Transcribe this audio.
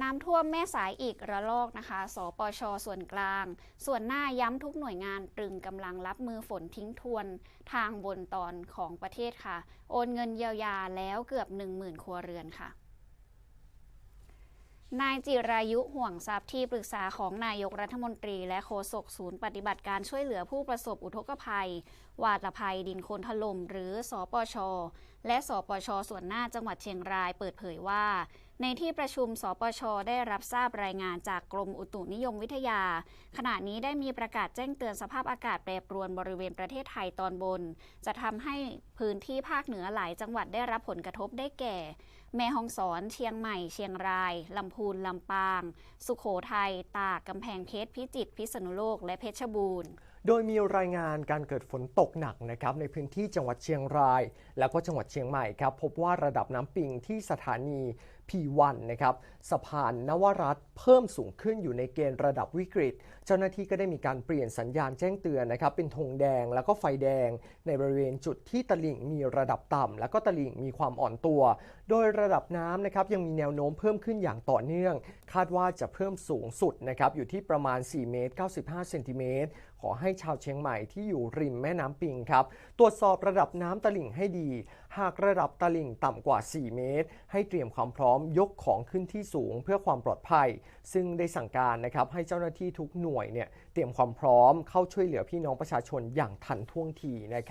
น้ำท่วมแม่สายอีกระลอกนะคะ สปช ส่วนกลาง ส่วนหน้าย้ำทุกหน่วยงานตรึงกำลังรับมือฝนทิ้งทวน ทางบนตอนของประเทศค่ะ โอนเงินเยียวยาแล้วเกือบ 10,000 ครัวเรือนค่ะ นายจิรายุห่วงทรัพย์ที่ปรึกษาของนายกรัฐมนตรี และโฆษกศูนย์ปฏิบัติการช่วยเหลือผู้ประสบอุทกภัย วาตภัยดินโคลนถล่มหรือสอปช และสปช ส่วนหน้าจังหวัดเชียงรายเปิดเผยว่า ในที่ประชุม สปช ได้รับทราบรายงานจากกรมอุตุนิยมวิทยา ขณะนี้ได้มีประกาศแจ้งเตือนสภาพอากาศแปรปรวนบริเวณประเทศไทยตอนบน จะทำให้พื้นที่ภาคเหนือหลายจังหวัดได้รับผลกระทบได้แก่ แม่ฮ่องสอน เชียงใหม่ เชียงราย ลำพูน ลำปาง สุขโขทัย ตาก กำแพงเพชร พิจิตร พิษณุโลก และเพชรบูรณ์โดยมีรายงานการเกิดฝนตกหนักนะครับในพื้นที่จังหวัดเชียงราย แล้วก็จังหวัดเชียงใหม่ครับพบว่าระดับน้ำปิงที่สถานี P1 นะครับสะพานนวรัตเพิ่มสูงขึ้นอยู่ในเกณฑ์ระดับวิกฤต เจ้าหน้าที่ก็ได้มีการเปลี่ยนสัญญาณแจ้งเตือนนะครับเป็นธงแดงแล้วก็ไฟแดง ในบริเวณจุดที่ตลิ่งมีระดับต่ำแล้วก็ตลิ่งมีความอ่อนตัว โดยระดับน้ำนะครับยังมีแนวโน้มเพิ่มขึ้นอย่างต่อเนื่อง คาดว่าจะเพิ่มสูงสุดนะครับอยู่ที่ประมาณ 4 เมตร 95 เซนติเมตรขอใให้ชาวเชียงใหม่ที่อยู่ริมแม่น้ำปิงครับ ตรวจสอบระดับน้ำตลิ่งให้ดี หากระดับตลิ่งต่ำกว่า 4 เมตร ให้เตรียมความพร้อมยกของขึ้นที่สูงเพื่อความปลอดภัย ซึ่งได้สั่งการนะครับให้เจ้าหน้าที่ทุกหน่วยเนี่ยเตรียมความพร้อมเข้าช่วยเหลือพี่น้องประชาชนอย่างทันท่วงทีนะครับ